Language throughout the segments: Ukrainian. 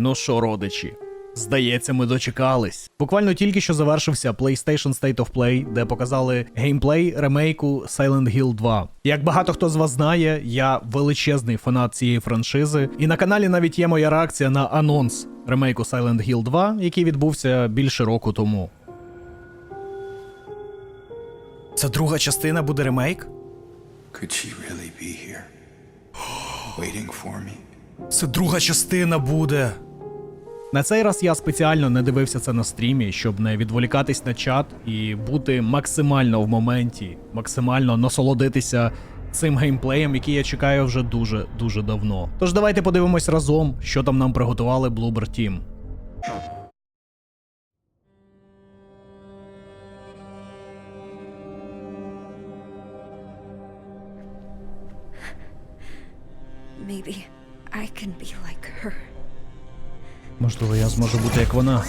Ну що, родичі, здається, ми дочекались. Буквально тільки що завершився PlayStation State of Play, де показали геймплей ремейку Silent Hill 2. Як багато хто з вас знає, я величезний фанат цієї франшизи, і на каналі навіть є моя реакція на анонс ремейку Silent Hill 2, який відбувся більше року тому. Це друга частина буде ремейк? Could she really be here? Waiting for me? Це друга частина буде. На цей раз я спеціально не дивився це на стрімі, щоб не відволікатись на чат і бути максимально в моменті, максимально насолодитися цим геймплеєм, який я чекаю вже дуже дуже давно. Тож давайте подивимось разом, що там нам приготували Bloober Team. Maybe I can be like her. Можливо, я зможу бути як вона.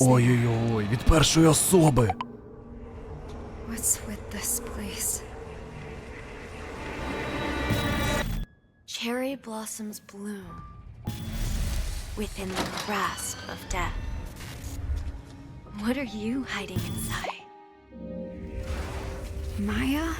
Ой-ой-ой, від першої особи. Cherry blossoms bloom within the grasp of death. What are you hiding inside? Maya?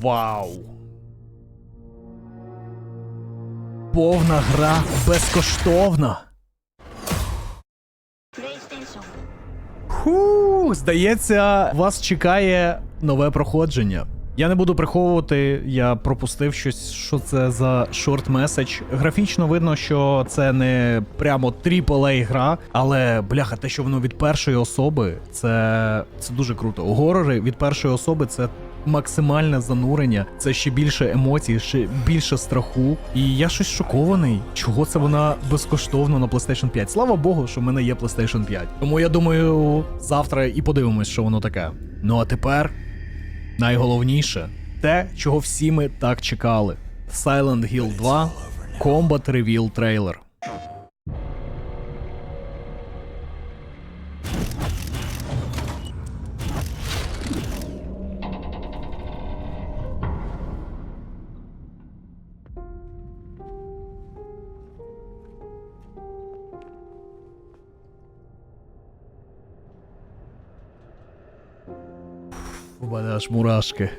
Вау. Повна гра безкоштовна. Ху, здається, вас чекає нове проходження. Я не буду приховувати, я пропустив щось, що це за шорт меседж. Графічно видно, що це не прямо AAA гра, але бляха, те, що воно від першої особи, це, це дуже круто. Горори від першої особи це максимальне занурення, це ще більше емоцій, ще більше страху. І я щось шокований, чого це вона безкоштовно на PlayStation 5. Слава Богу, що в мене є PlayStation 5. Тому я думаю, завтра і подивимось, що воно таке. Ну а тепер найголовніше те, чого всі ми так чекали: Silent Hill 2 Combat Reveal Trailer. У мене аж мурашки.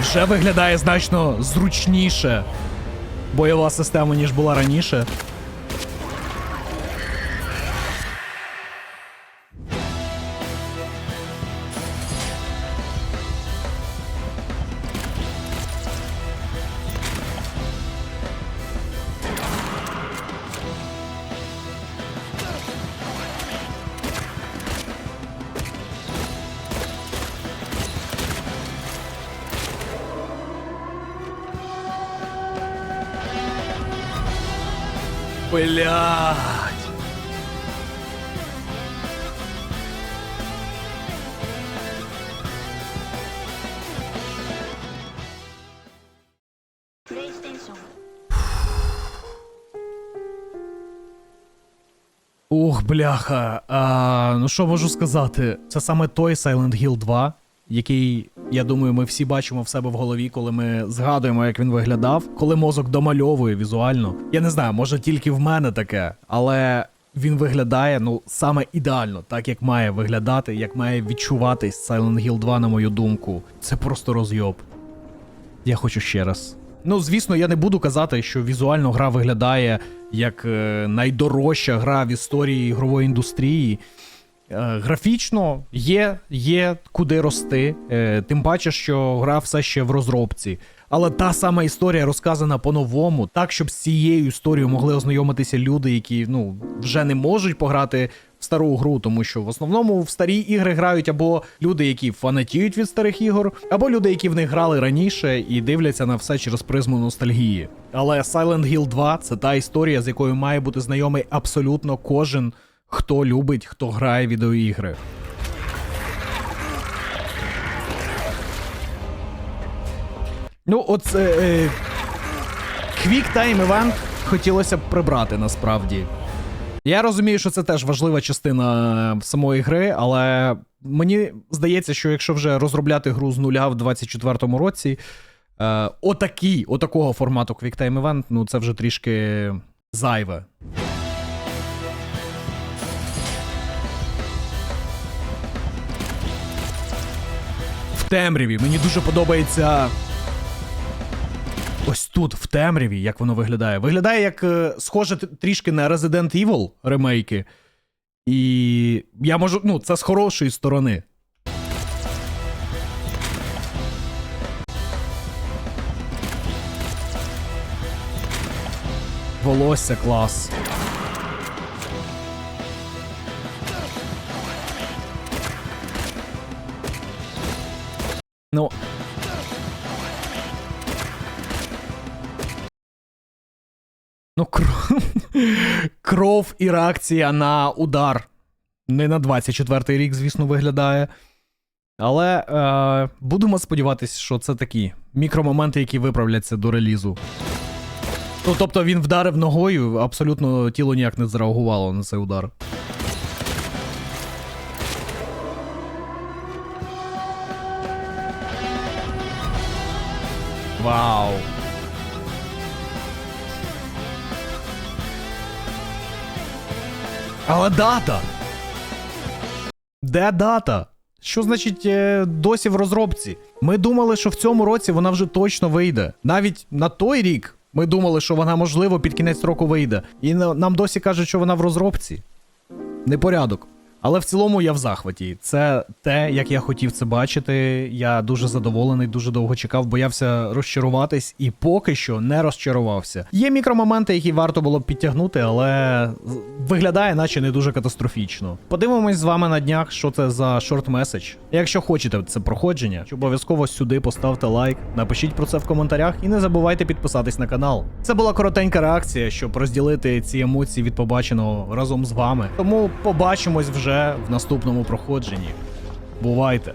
Вже виглядає значно зручніше бойова система, ніж була раніше. Блять. Ух, бляха. А, ну що можу сказати? Це саме той Silent Hill 2, який, я думаю, ми всі бачимо в себе в голові, коли ми згадуємо, як він виглядав, коли мозок домальовує візуально. Я не знаю, може тільки в мене таке, але він виглядає ну саме ідеально, так як має виглядати, як має відчуватись Silent Hill 2, на мою думку. Це просто розйоб. Я хочу ще раз. Ну, звісно, я не буду казати, що візуально гра виглядає як е, найдорожча гра в історії ігрової індустрії. Е, графічно є, є куди рости. Е, тим паче, що гра все ще в розробці. Але та сама історія розказана по-новому, так, щоб з цією історією могли ознайомитися люди, які ну, вже не можуть пограти в стару гру, тому що в основному в старі ігри грають або люди, які фанатіють від старих ігор, або люди, які в них грали раніше і дивляться на все через призму ностальгії. Але Silent Hill 2 це та історія, з якою має бути знайомий абсолютно кожен, хто любить, хто грає відеоігри. Ну, от е, е, Quick Time Event хотілося б прибрати насправді. Я розумію, що це теж важлива частина самої гри, але мені здається, що якщо вже розробляти гру з нуля в 24-му році, е, отакий, отакого формату Quick Time Event, ну це вже трішки зайве. Темряві мені дуже подобається. Ось тут, в темряві, як воно виглядає. Виглядає як е, схоже трішки на Resident Evil ремейки. І я можу. Ну, це з хорошої сторони. Волосся клас. Ну, кров... і реакція на удар. Не на 24-й рік, звісно, виглядає. Але е, будемо сподіватися, що це такі мікромоменти, які виправляться до релізу. Ну, тобто він вдарив ногою, абсолютно тіло ніяк не зреагувало на цей удар. Вау. Але дата. Де дата? Що значить е, досі в розробці? Ми думали, що в цьому році вона вже точно вийде. Навіть на той рік ми думали, що вона можливо під кінець року вийде. І нам досі кажуть, що вона в розробці. Непорядок. Але в цілому я в захваті. Це те, як я хотів це бачити. Я дуже задоволений, дуже довго чекав, боявся розчаруватись, і поки що не розчарувався. Є мікромоменти, які варто було б підтягнути, але виглядає, наче не дуже катастрофічно. Подивимось з вами на днях, що це за шорт меседж. Якщо хочете це проходження, обов'язково сюди поставте лайк, напишіть про це в коментарях і не забувайте підписатись на канал. Це була коротенька реакція, щоб розділити ці емоції від побаченого разом з вами. Тому побачимось вже в наступному проходженні. Бувайте!